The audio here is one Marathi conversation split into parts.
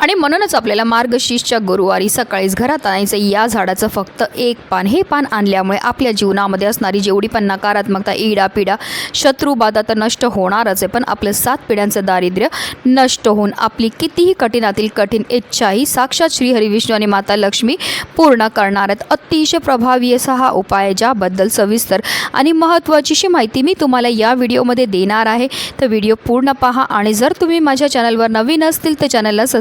आणि म्हणूनच आपल्याला मार्गशीर्षच्या गुरुवारी सकाळीच घरात आणायचं या झाडाचं फक्त एक पान. हे पान आणल्यामुळे आपल्या जीवनामध्ये असणारी जेवढी पण नकारात्मकता इडा पिडा शत्रुबाधा तर नष्ट होणारच आहे. पण आपलं सात पिढ्यांचं दारिद्र्य नष्ट होऊन आपली कितीही कठीणातील कठीण इच्छाही साक्षात श्री हरिविष्णू आणि माता लक्ष्मी पूर्ण करणार आहेत. अतिशय प्रभावी असा हा उपाय आहे, ज्याबद्दल सविस्तर आणि महत्त्वाचीशी माहिती मी तुम्हाला या व्हिडिओमध्ये देणार आहे. तर व्हिडिओ पूर्ण पहा आणि जर तुम्ही माझ्या चॅनलवर नवीन असतील तर चॅनलला सबस्क्राईब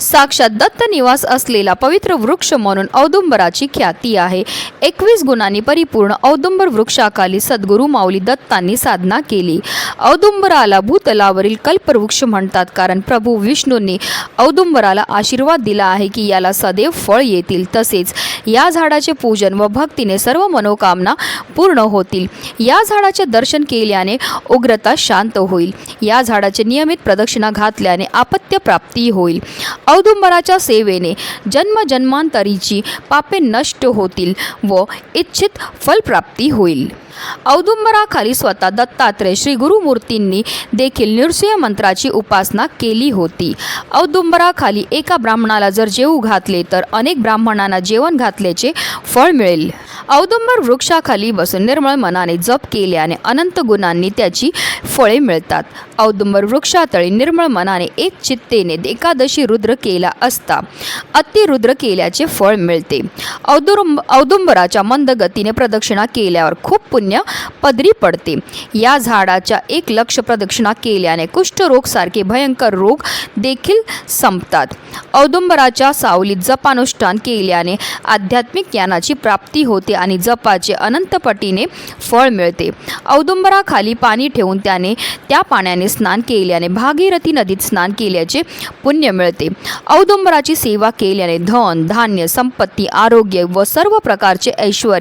साक्षात दत्त निवास असलेला पवित्र वृक्ष म्हणून औदुंबराची ख्याती आहे. एकवीस गुणांनी परिपूर्ण औदुंबर वृक्षाखाली सद्गुरू माऊली दत्तांनी साधना केली. औदुंबराला भूतलावरील कल्पवृक्ष म्हणतात कारण प्रभू विष्णूंनी औदुंबराला आशीर्वाद दिला आहे की याला सदैव फळ येतील. तसेच या झाडाचे पूजन व भक्तीने सर्व मनोकामना पूर्ण होतील. या झाडाचे दर्शन केल्याने उग्रता शांत होईल. या झाडाचे नियमित प्रदक्षिणा घातल्याने आपत्य प्राप्ती होईल. औदुंबराच्या सेवेने जन्मजन्मांतरीची पापे नष्ट होतील व इच्छित फलप्राप्ती होईल. औदुंबराखाली स्वतः दत्तात्रय श्री गुरुमूर्तींनी देखील नृसिंह मंत्राची उपासना केली होती. औदुंबराखाली एका ब्राह्मणाला जर जेवू घातले तर अनेक ब्राह्मणांना जेवण घातल्याचे फळ मिळेल. औदुंबर वृक्षाखाली बसून निर्मळ मनाने जप केल्याने अनंत गुणांनी त्याची फळे मिळतात. औदुंबर वृक्षातळी निर्मळ मनाने एक चित्तेने एकादशी रुद्र केला असता अतिरुद्र केल्याचे फळ मिळते. औदुंब औदुंबराच्या मंद गतीने प्रदक्षिणा केल्यावर खूप पुण्य पदरी पडते. या झाडाच्या एक लक्ष प्रदक्षिणा केल्याने कुष्ठरोग सारखे भयंकर रोग देखील संपतात. औदुंबराच्या सावलीत जपानुष्ठान केल्याने आध्यात्मिक ज्ञानाची प्राप्ती होते आणि जपाचे अनंतपटीने फळ मिळते. औदुंबराखाली पाणी ठेवून त्याने त्या पाण्याने स्नान केल्याने भागीरथी नदीत स्नान केल्याचे पुण्य मिळते. औदुंबराची सेवा केल्याने धन धान्य संपत्ती आरोग्य व सर्व प्रकारचे ऐश्वर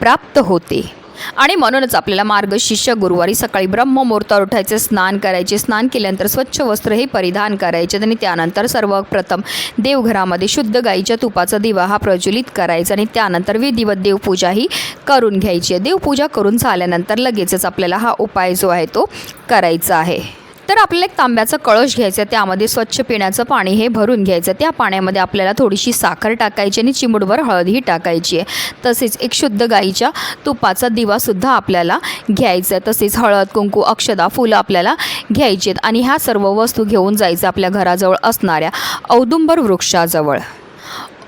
प्राप्त होते. आणि म्हणूनच आपल्याला मार्गशीर्ष गुरुवारी सकाळी ब्रह्ममुहूर्तावर उठायचे स्नान करायचे. स्नान केल्यानंतर स्वच्छ वस्त्र हे परिधान करायचे आणि त्यानंतर सर्वप्रथम देवघरामध्ये शुद्ध गाईच्या तुपाचा दिवा हा प्रज्वलित करायचा आणि त्यानंतर विधिवत देवपूजा ही करून घ्यायची. आहे देवपूजा करून झाल्यानंतर लगेचच आपल्याला हा उपाय जो आहे तो करायचा आहे. तर आपल्याला एक तांब्याचा कळश घ्यायचा त्यामध्ये स्वच्छ पिण्याचं पाणी हे भरून घ्यायचं त्या पाण्यामध्ये आपल्याला थोडीशी साखर टाकायची आणि चिमुडभर हळदही टाकायची आहे. तसेच एक शुद्ध गाईच्या तुपाचा दिवासुद्धा आपल्याला घ्यायचा आहे तसेच हळद कुंकू अक्षदा फुलं आपल्याला घ्यायची आहेत आणि ह्या सर्व वस्तू घेऊन जायचं आपल्या घराजवळ असणाऱ्या औदुंबर वृक्षाजवळ.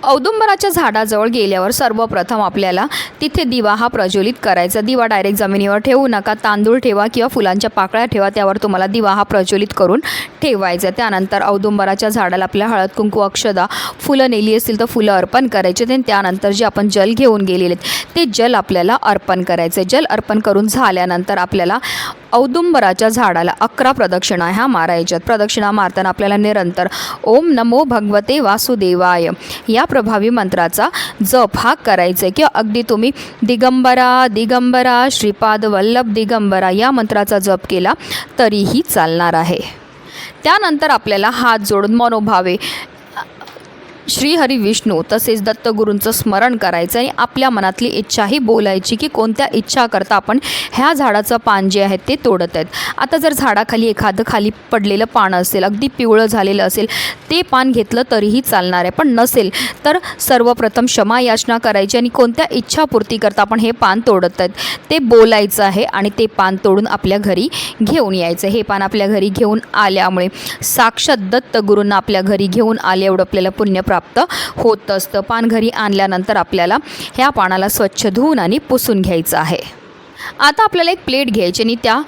औदुंबराच्या झाडाजवळ गेल्यावर सर्वप्रथम आपल्याला तिथे दिवा हा प्रज्वलित करायचा. दिवा डायरेक्ट जमिनीवर ठेवू नका. तांदूळ ठेवा किंवा फुलांच्या पाकळ्या ठेवा. त्यावर तुम्हाला दिवा हा प्रज्वलित करून ठेवायचा. त्यानंतर औदुंबराच्या झाडाला आपल्या हळद कुंकू अक्षदा फुलं नेली असतील तर फुलं अर्पण करायचे आणि त्यानंतर जे आपण जल घेऊन गेलेले आहेत, ते जल आपल्याला अर्पण करायचे जल अर्पण करून झाल्यानंतर आपल्याला औदुंबराच्या झाडाला अकरा प्रदक्षिणा ह्या मारायच्यात प्रदक्षिणा मारताना आपल्याला निरंतर ओम नमो भगवते वासुदेवाय. या प्रभावी मंत्राचा जप हा करायचा आहे किंवा अगदी तुम्ही दिगंबरा दिगंबरा श्रीपाद वल्लभ दिगंबरा या मंत्राचा जप केला तरीही चालणार आहे. त्यानंतर आपल्याला हात जोडून मनोभावे श्रीहरी विष्णू तसेच दत्तगुरूंचं स्मरण करायचं आणि आपल्या मनातली इच्छाही बोलायची की कोणत्या इच्छा करता आपण ह्या झाडाचं पान जे आहे ते तोडत आहेत. आता जर झाडाखाली एखादं खाली पडलेलं पान असेल अगदी पिवळं झालेलं असेल ते पान घेतलं तरीही चालणार आहे. पण नसेल तर सर्वप्रथम क्षमा याचना करायची आणि कोणत्या इच्छापूर्ती करता आपण हे पान तोडत आहेत ते बोलायचं आहे आणि ते पान तोडून आपल्या घरी घेऊन यायचं हे पान आपल्या घरी घेऊन आल्यामुळे साक्षात दत्तगुरूंना आपल्या घरी घेऊन आले एवढं आपल्याला पुण्य प्राप्त होत असतं. पान घरी आणल्यानंतर आपल्याला ह्या पानाला स्वच्छ धुवून आणि पुसून घ्यायचं आहे. आता आपल्याला एक प्लेट घ्यायची आणि त्या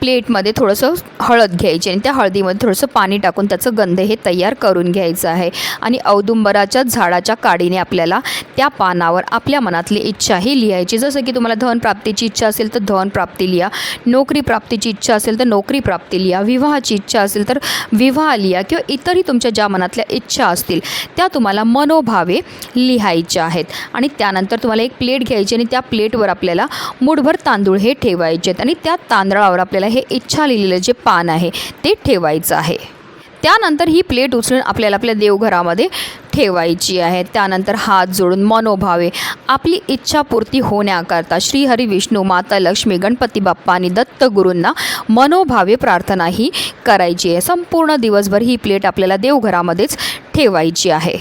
प्लेटमध्ये थोडंसं हळद घ्यायची आणि त्या हळदीमध्ये थोडंसं पाणी टाकून त्याचं गंध हे तयार करून घ्यायचं आहे. आणि औदुंबराच्या झाडाच्या काडीने आपल्याला त्या पानावर आपल्या मनातली इच्छाही लिहायची. जसं की तुम्हाला धन प्राप्तीची इच्छा असेल तर धन प्राप्ती लिहा. नोकरी प्राप्तीची इच्छा असेल तर नोकरी प्राप्ती लिहा. विवाहाची इच्छा असेल तर विवाह लिहा किंवा इतरही तुमच्या ज्या मनातल्या इच्छा असतील त्या तुम्हाला मनोभावे लिहायच्या आहेत. आणि त्यानंतर तुम्हाला एक प्लेट घ्यायची आणि त्या प्लेटवर आपल्याला मुठभर तांदूळ हे ठेवायचे आहेत. आणि त्या तांदळावर आपल्याला हे इच्छा लिहिलेलं जे पान आहे ते ठेवायचं आहे. त्यानंतर ही प्लेट उचलून आपल्याला आपल्या देवघरामध्ये ठेवायची आहे. त्यानंतर हात जोडून मनोभावे आपली इच्छापूर्ती होण्याकरता श्रीहरी विष्णू माता लक्ष्मी गणपती बाप्पा आणि दत्तगुरूंना मनोभावे प्रार्थना ही करायची आहे. संपूर्ण दिवसभर ही प्लेट आपल्याला देवघरामध्येच ठेवायची आहे.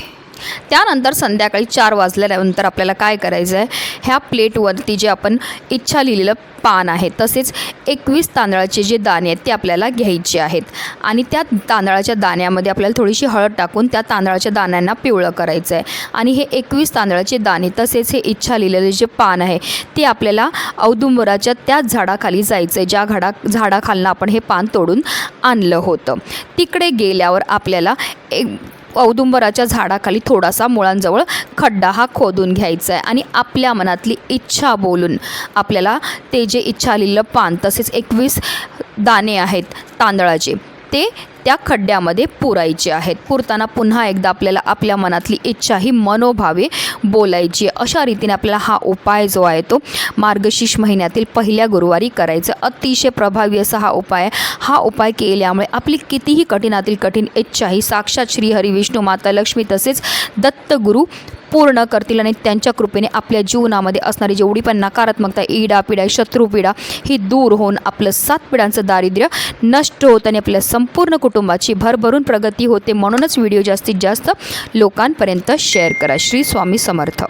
त्यानंतर संध्याकाळी चार वाजल्यानंतर आपल्याला काय करायचं आहे ह्या प्लेटवरती जे आपण इच्छा लिहिलेलं पान आहे तसेच एकवीस तांदळाचे जे दाणे आहेत ते आपल्याला घ्यायचे आहेत. आणि त्या तांदळाच्या दाण्यामध्ये आपल्याला थोडीशी हळद टाकून त्या तांदळाच्या दाण्यांना पिवळं करायचं आहे आणि हे एकवीस तांदळाचे दाणे तसेच हे इच्छा लिहिलेले जे पान आहे ते आपल्याला औदुंबराच्या त्याच झाडाखाली जायचं आहे ज्या घडा झाडाखालनं आपण हे पान तोडून आणलं होतं. तिकडे गेल्यावर आपल्याला एक औदुंबराच्या झाडाखाली थोडासा मुळांजवळ खड्डा हा खोदून घ्यायचा आहे आणि आपल्या मनातली इच्छा बोलून आपल्याला ते जे इच्छा आलेलं पान तसेच एकवीस दाणे आहेत तांदळाचे ते त्या खड्ड्यामध्ये पुरायचे आहेत. पुरताना पुन्हा एकदा आपल्याला आपल्या मनातली इच्छा ही मनोभावे बोलायची अशा रीतीने आपल्याला हा उपाय जो आहे तो मार्गशीर्ष महिन्यातील पहिल्या गुरुवारी करायचा. अतिशय प्रभावी असा हा उपाय हा उपाय केल्यामुळे आपली कितीही कठीणातील कठीण इच्छा ही साक्षात श्री हरी विष्णू माता लक्ष्मी तसेच दत्तगुरू पूर्ण करतील आणि त्यांच्या कृपेने आपल्या जीवनामध्ये असणारी जेवढी पण नकारात्मकता इडा पिढा शत्रुपिडा ही दूर होऊन आपलं सात पिढ्यांचं दारिद्र्य नष्ट होत आणि आपल्या संपूर्ण कुटुंबाची भरभरून प्रगती होते म्हणूनच व्हिडिओ जास्तीत जास्त लोकांपर्यंत शेअर करा. श्री स्वामी समर्थ.